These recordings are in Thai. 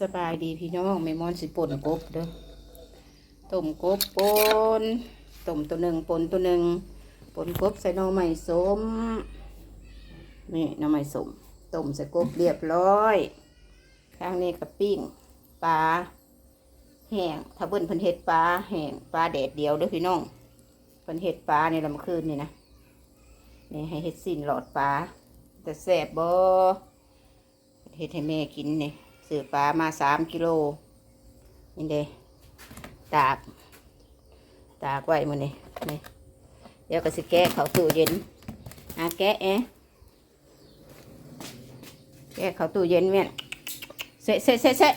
สบายดีพี่น้องไม่มอนสิป่นกบเด้อต้มกบปนต้มตัวหนึ่งปนตัวหนึ่งปนกบใส่น่อไม้สมนี่น่อไม้สมต้มใส่กบเรียบร้อยข้างนี้ก็ปิ้งปลาแห้งถ้าเบิ่นเพิ่นเฮ็ดปลาแห้งปลาแดดเดียวเด้อพี่น้องเพิ่นเฮ็ดปลาในลำคืนนี่นะนี่ให้เฮ็ดสิ้นหลอดปลาแต่แซ่บบ่เฮ็ดให้แม่กินนี่ ซื้อปลามาสามกิโลนี่เด้ตาก ตากไว้มื้อนี้นี่เดี๋ยวก็สิแกะเขาตู้เย็นหาแกะเอะแกะเขาตู้เย็นแม่นเสะเสะเสะเสะ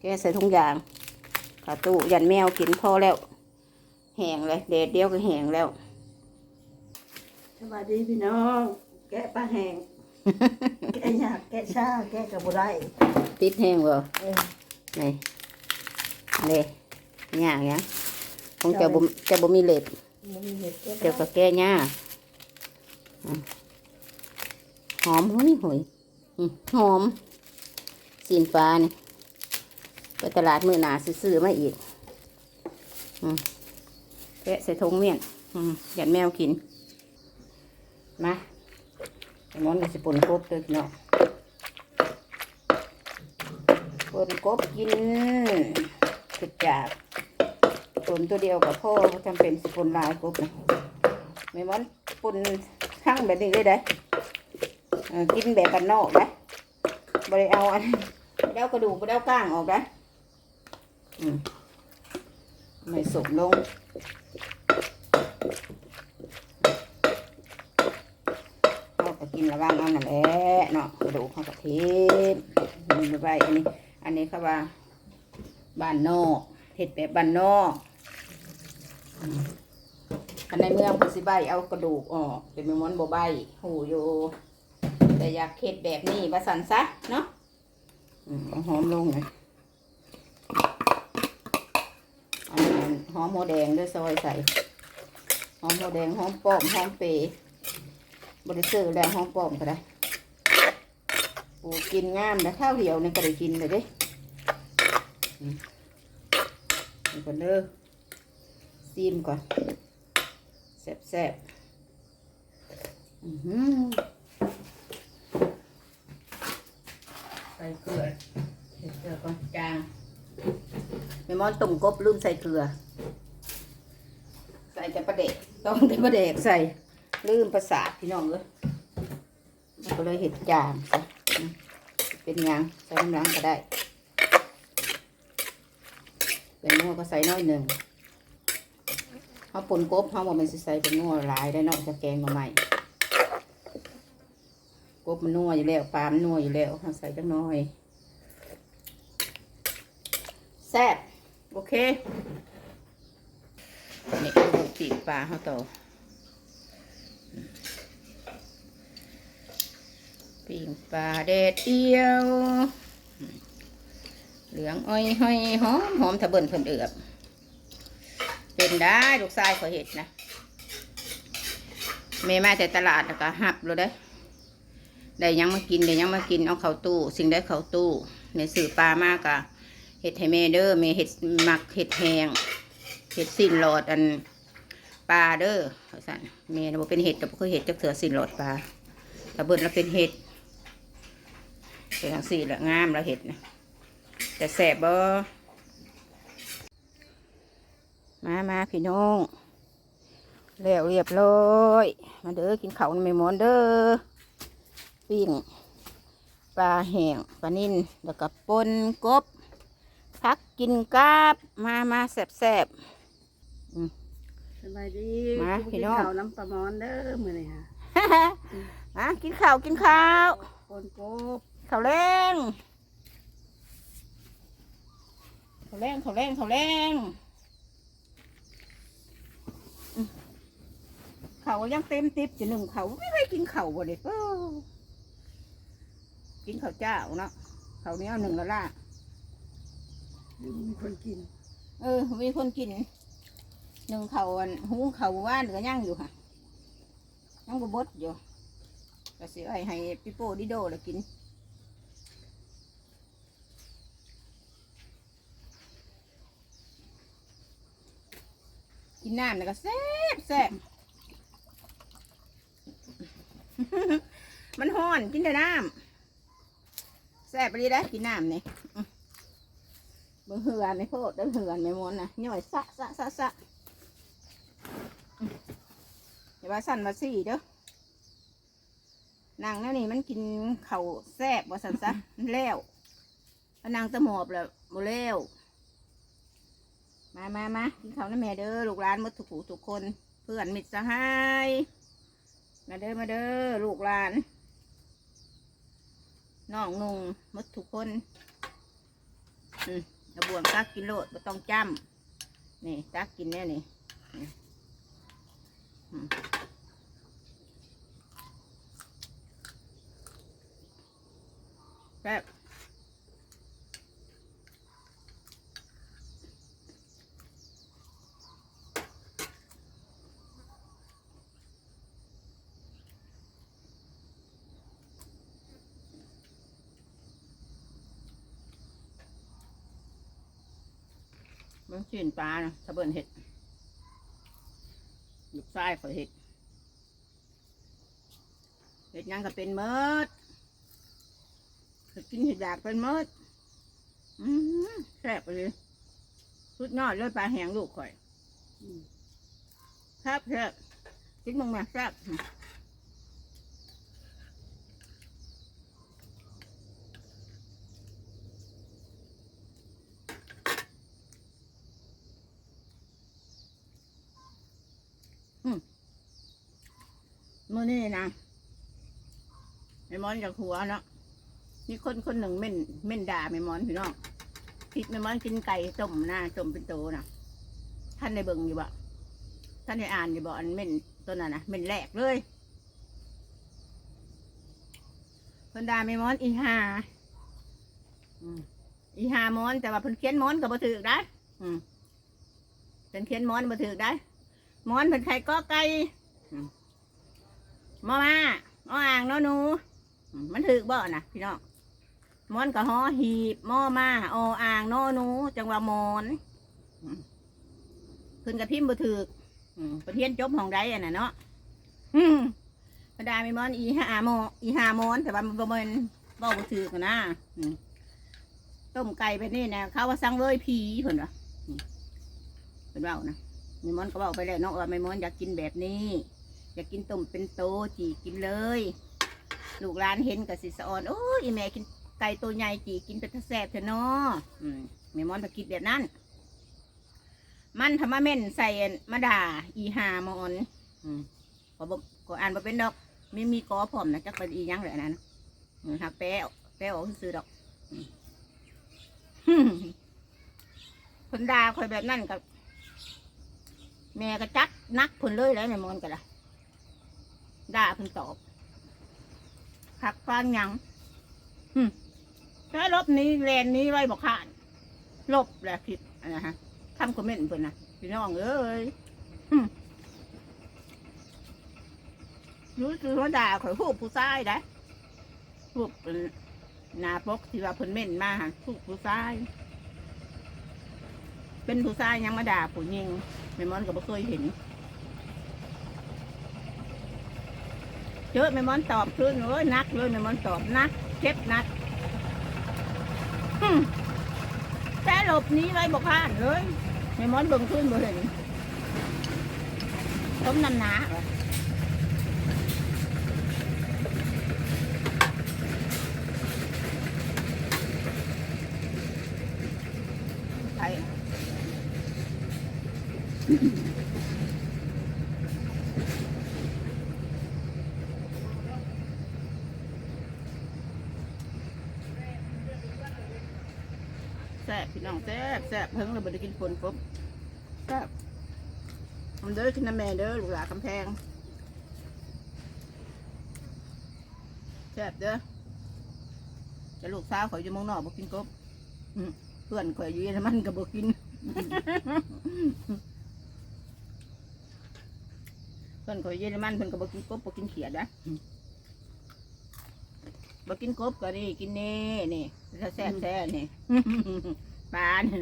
แกะใส่ถุงยางเขาตู้ยันแมวกินพอแล้วแห้งเลยเด็ดเดียวก็แห้งแล้วสวัสดีพี่น้อง แกะปลาแห้งะยากแกะชาแกะกับบุไรติดแห้งบ่เออนี่เลยย่างเนี้ยคงจะบ่จะบ่มีเล็บมันมีเห็ดแกะเดี๋ยวก็แก้หญ้าอืมหอมหุยหุยอืมหอมสีนฟ้านี่ไปตลาดมือหนาซื้อๆมาอีกอืมแกะใส่ทงเมี่ยนอืมหยัดแมวกิน มาไอ้มอนก็สิปุ่นกบเลยพี่น้องปุ่ นกบกินจุดจากปุ่นตัวเดียวกับพ่อบ่จำเป็นสปุ่นลายกบนะไม่มอนปุ่นข้างแบบนี้เลยได้กินแบบกันนอกได้บริเอาอันเด้ากระดูกบริเอาก้างออกได้อืมไม่สุกลงเขาก็กินระว่างเอานั่นแหละเนาะกระดูกเขาก็เทมมันไปอันนี้ อันนี้เขาว่าบ้านนอกเห็ดแบบบ้านนอกอันในเมืองเพิ่นสิใบเอากระดูกออกเป็นมอนโบใบหูอยู่แต่อยากเฮ็ดแบบนี้ว่าสันซะเนาะอหอมลงเลยอันนั้หอมโมแดงด้วยซอยใส่หอมโมแดงหอมป้อมหอมเปรย์บริสุทธิ์แล้วหอมป้อมก็ได้ ปูกินงามนะข้าวเหี่ยวนี่ก็ได้กินเลยเด้นี่ก่อนเด้อซีมก่อนแซ่บแซ่บอือหือใส่เกลือใส่เกลือก่อนจางไม่มอนต้มกบลืมใส่เกลือ ใส่แต่ประเด็กต้องแต่ประเด็กใส่ลืมประสาทพี่น้องเลยก็เลยเห็ดจางซะอืม เป็นยังใส่น้ำล้างก็ได้เป็นนัวก็ใส่น้อยหนึ่งเขาปนกบเขาบอกมันใส่เป็นนัวหลายได้นอกจากแกงมาใหม่กบมันนัวอยู่แล้วปลามันนัวอยู่แล้วเขาใส่จังน้อยแซ่บโอเคนี่ก็ดูปีปลาเขาต่อ ปีกปลาเด็ดเดียว เหลืองอ้อยห้อยหอมหอมทะเบินเพิ่นเอือบเป็นได้ลูกชายขอเห็ดนะแม่มาแต่ตลาดแล้วก็หับเลยได้ได้ยังมากินได้ยังมากินเอาเขาตู้ สิ่งได้เขาตู้แม่ซื้อปลามากอะเห็ดให้แม่เด้อแม่เห็ดหมักเห็ดแหงเห็ดสิ้นหลอดอันปลาเด้อสั่นแม่น่ะบ่เป็นเห็ดแต่บ่เคยเห็ดจักเถื่อสิ้นหลอดปลาถ้าเบิ่นแล้วเป็นเห็ด เป็นทั้งสี่ละงามแล้วเห็ดนะแต่แสบบ่มามาพี่น้องแล้วเรียบร้อยมาเด้อกินข้าวไม่มอนเด้อปิ้งปลาแห้งปลานิ่นแล้วก็ปนกบพักกินกาบมามาแสบแสบสบายดีมาพี่น้องกิข้าวน้ำปลาหมอนเด้อมื้อนี้ฮะๆมากินข้าวกินข้าวปนกบ ข้าวแรงข้าวแรงข้าวแรงข้าวแรงอืมเขาวยังเต็มติบจะหนึ่งเขาไม่ได้กินเขาวบ่เด็กกินข้าวเจ้าเนาะเขาวเหนี้ยวหนึ่งและล่ะมีคนกิน เออ มีคนกิน หนึ่งเขาวอันหุงเขาวว่านก็ย่างอยู่ค่ะยังบบดอยู่ก็สิไว้ให้ปิโป้ดิโดแล้วกิน กินน้ำนี่ก็แซ่บแซ่บ มันห้อนกินแต่น้ำแซ่บไปดีได้กินน้ำนี่อื้อเบิ่งเหือนในโพดเด้อเหือนไม่มอนนะย่อยสะสะสะสะอย่าว่าสั่นว่าสี่เด้อนางนั่นนี่มันกินเข่าแซ่บว่าสันซะมันแล้วนางตะหมอบแล้วโมแล้ว มามามากินข้าวนะแม่เด้อลูกหลานมดทุกผู้ทุกคน เพื่อนมิตรสหายมาเด้อมาเด้อลูกหลานน้องนุงมดทุกคนอืมเอาบวงตักกินโลดไม่ต้องจ้ำนี่ตักกินแน่นี่นี่อืมแซ่บ เบิ่งชิ้นปลานะถ้าเบิ่นเห็ดลูกชายข่อยเห็ด เห็ดหยังก็เป็นเมิดเห็ดกินเห็ดอยากเป็นเมิดอืมแซ่บไปเลยสุดยอดเลยปลาแห้งลูกข่อยอืมแซ่บแซ่บกินมึงมาแซ่บ มื่อนี้นะไอ้มอนจากหัวเนาะมีคนคนหนึ่งเม่นเม่นด่าไม่มอนพี่น้องผิดไม่มอนกินไก่ต้มหน้าต้มเป็นโตนะท่านในเบิ่งอยู่บ่ท่านได้อ่านอยู่บอกอันเม่นตัวนั้นนะเม่นแรกเลยเพิ่นดาไม่มอนอีหาอืมอีหามอนแต่ว่าเพิ่นเขียนมอนก็บ่ถูกได้อืมเพิ่นเขียนมอนบ่ถูกได้มอนเพิ่นไข่ก็ไก่ มอมาออ่างเนาะหนู มันถูกบ่นะพี่น้องมอนก็ฮอหีบมอมาออ่างเนาะหนู จังหว่ามอนอืมเพิ่นก็พิมพ์บ่ถูกอืมประเทศจบห้องใดอะน่ะเนาะอืมกระดาไม่มอนอีหาโมอีหามอนแต่ว่ามันบ่ม่นเว้าบ่ถือกันนะต้มไก่ไปนี่นะเขาว่าสั่งเว้ยผีเพิ่นว่าอืมเพิ่นเว้านะไม่มอนก็เว้าไปแล้วเนาะว่าไม่มอนอยากกินแบบนี้ อยากกินต้มเป็นโตจีกินเลย ลูกหลานเห็นก็สิสะออนโอ้ยแม่กินไก่ตัวใหญ่จีกินเป็นตะแซ่บเถอะเนาะอืมไม่มอนไปกินแบบนั้น มันทำมาเม่นใส่มาด่าอีหามอนอืมก็บอกก็อ่านมาเป็นดอกไมีมีกอพร้อมนะจักเป็นอียังเลยอันนั้นหักแป้แป้ออกซื้อดอกคนดาคอยแบบนั้นกับแม่ก็จัดนักคนเลยแล้วแม่มอนกันละ ด่าคนตอบขับฟังหยังอืมแค่ลบนี้แลนนี้ไว้บอกขานลบแหละผิดอันะฮะทำคอมเมนต์เพิ่นนะพี่น้องเอ้ยรู้สึกว่าด่าข่อยพูดผู้ชายได้พูดนาปกที่ว่าเพิ่นเม่นมาพูดผู้ชาย เป็นผู้ชายยังมาด่าผู้หญิงแม่มอนก็บ่เคยเห็น เจอแม่มอนตอบคืนเอ้ยนักเลยแม่มอนตอบนักเจ็บนักแต่หลบนี้ไว้บอกผ่านเลยไม่มอนเบิ่งขึ้นบ่เห็นต้มน้ำหนาเหรอใช่แซ่บพี่น้อง แซ่บแซ่บเพิ่งเราบ่ได้กินฝนปุ๊บครับมันเด้อขึ้นน้ำแม่เด้อลูกหลานกำแพงแซ่บเด้อจะลูกสาวข่อยอยู่เมองนอกบ่กินกบอืมเพื่อนข่อยอยู่เยอรมันก็บ่กินเพื่อนข่อยอยู่เยอรมันเพิ่นก็บ่กินกบบ่กินเขียดนะอืมบ่กินกบก็นี่กินนี่นี่ถ้าแซ่บแซ่บนี่ ปลาเนี่ย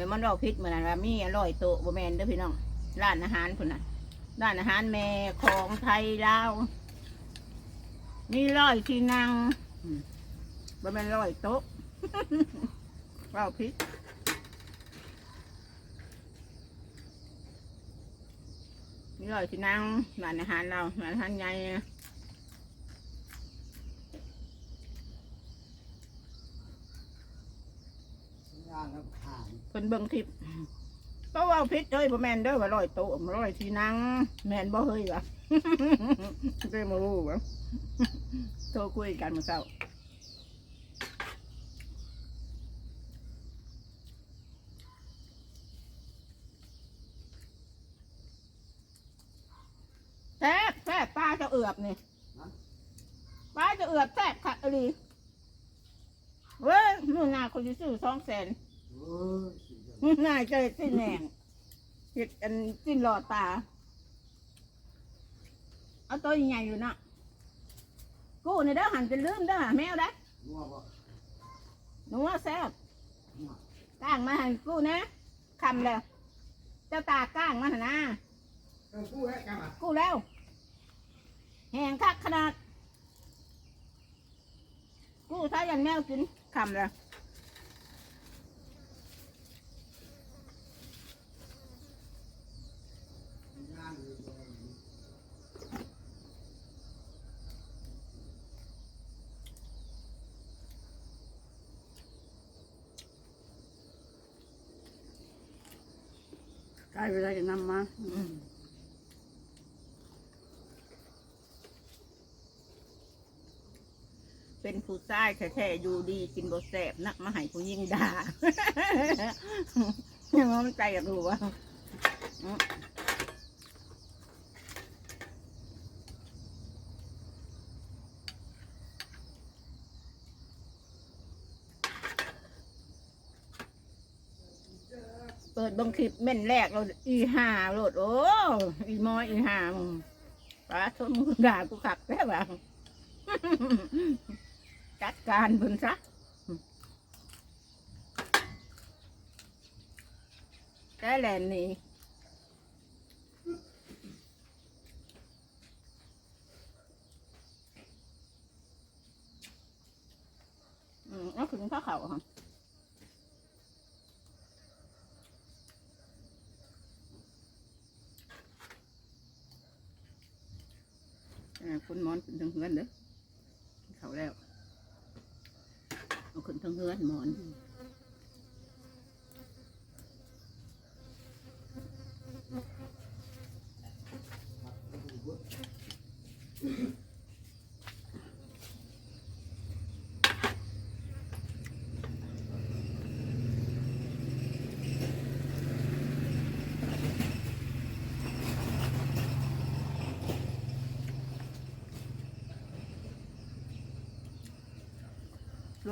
ม่มอนเราพิษเหมือนกันว่ามีอร่อยโตบ่แมนเด้อพี่น้อง ร้านอาหารพุ่นน่ะ ร้านอาหารแม่ของไทยลาวมีร้อยที่นั่งบ่แมนร้อยโต๊ะเราพิษมีร้อยที่นั่งร้านอาหารเราร้านอาหารใหญ่ ย่างแล้วผ่านเพิ่นเบิ่งคลิปก็ว่าพิษเอ้ยบ่แม่นเด้อว่าร้อยโต๊ะร้อยที่นั่งแม่นบ่เฮ้ยวะ เด้มารู้วะโทรคุยกันเมื่อเช้าแซ่บแซ่บปลาจะเอือบนี่ปลาจะเอือบแซ่บค่ะอลี เว้ยนู่นนาคนที่ซื้อสองแสนเออสิเดี๋ยวง่ายใจสิ้นแหงเห็ดอันสิ้นหลอดตา เอาตัวใหญ่ๆอยู่นะกูในเด้อหันเป็นลืมเด้อแมวได้นัวบ่หนูว่าแซ่บนัวก้างมาให้กูนะคำแล้วเจ้าตาก้างมาหนนะเออพูดให้กันอะกูแล้วแหงคักขนาด กูถ้ายันแมวกิน คำแล้วย่างเลยบ่ใกล้เวลาจะนำมา อืมเป็น ผู้ชายแท้ๆอยู่ดีกินบแสบนะมาให้ผู้ยิ่งด่ายังว่ามันใจอยากรู้ว่าเปิดบังคลิปเม่นแรกเราอีห่าโลดโอ้อีมอยอีห่ามึงป้าทนมึงด่ากูขับแค่แบบ จัดการเพิ่นซะแต่แลนนี่อืมเอาถึงข้าวเขาค่ะอ่าคุณหมอนขึ้นทางเฮือนเด้อเขาแล้ว เอาขึ้นทางเฮือนหมอน ล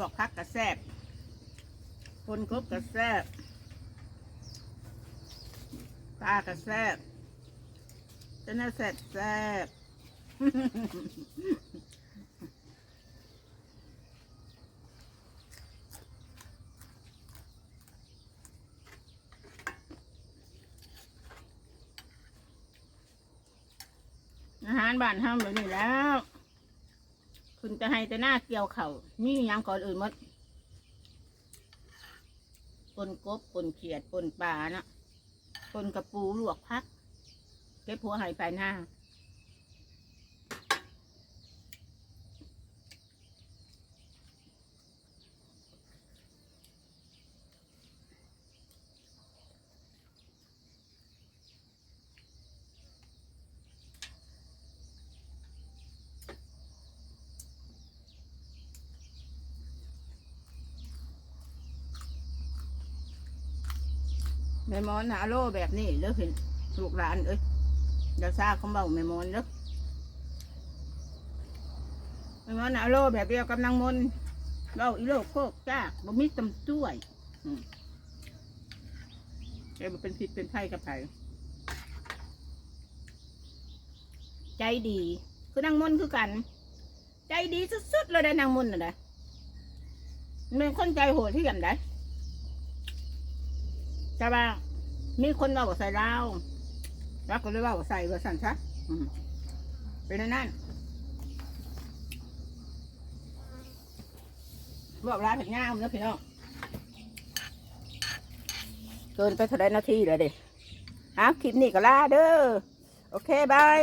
วกพักกระแซบคนครบกระแซบตากระแซบจะน่าแซบแซบอาหารบ้านห้ามแบบนี้แล้ว คุณจะให้แต่หน้าเกี่ยวเข่ามี่ยังก่อนอื่นหมดปนกบปนเขียดปนปลาเนาะปนกระปูลวกพักเก็บหัวหายไปหน้า แม่มอนนะโลแบบนี้เด้อเห็นลูกหลานเอ้ยเดี๋ยวซาเขาเบาแม่มอนเด้อแม่มอนนะโลแบบเดียวกับนางมนเบาอีโลกโคกจ้าบ่มีตำจ้วยอืมแกบ่เป็นพิษเป็นไข้กับไผใจดี คือนางมนคือกัน ใจดีสุดๆเลยได้นางมนน่ะนะมันเป็นคนใจโหดที่กันได้ ใช่ป่ะมีคนเราบอกใส่เราแล้วก็เลยว่าใส่เวอร์สันซะอืมเป็นนนั่นบอกร้านถึงง่ามนะพี่น้องเกินไปเท่าไรนาทีเลยเด็กอ้าวคลิปนี้ก็ลาเด้อ โอเค บาย